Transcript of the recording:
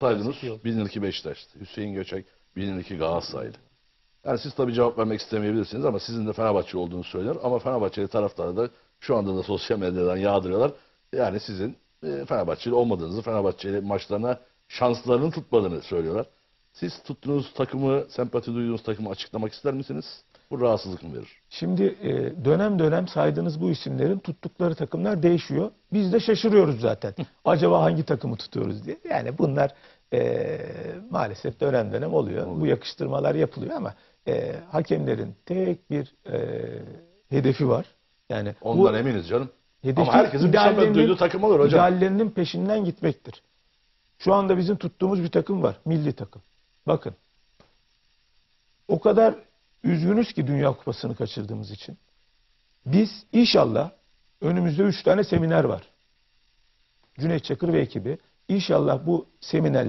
Saydınız Yıl. bilinir Beşiktaş'tı. Hüseyin Göçek bilinir ki Galatasaraylı. Yani siz tabii cevap vermek istemeyebilirsiniz ama sizin de Fenerbahçe olduğunu söyler. Ama Fenerbahçeli taraftarı da şu anda da sosyal medyadan yağdırıyorlar. Yani sizin e, Fenerbahçeli olmadığınızı, Fenerbahçeli maçlarına şanslarının tutmadığını söylüyorlar. Siz tuttuğunuz takımı, sempati duyduğunuz takımı açıklamak ister misiniz? Bu rahatsızlık mı verir? Şimdi e, dönem dönem saydığınız bu isimlerin tuttukları takımlar değişiyor. Biz de şaşırıyoruz zaten. Acaba hangi takımı tutuyoruz diye. Yani bunlar e, maalesef dönem dönem oluyor. Bu yakıştırmalar yapılıyor ama e, hakemlerin tek bir e, hedefi var. Yani Ondan bu eminiz canım. hedefi Ama herkesin bir duyduğu takım olur hocam. ideallerinin peşinden gitmektir. Şu anda bizim tuttuğumuz bir takım var. Milli takım. Bakın. O kadar üzgünüz ki Dünya Kupası'nı kaçırdığımız için. Biz inşallah önümüzde üç tane seminer var. Cüneyt Çakır ve ekibi. İnşallah bu seminerleri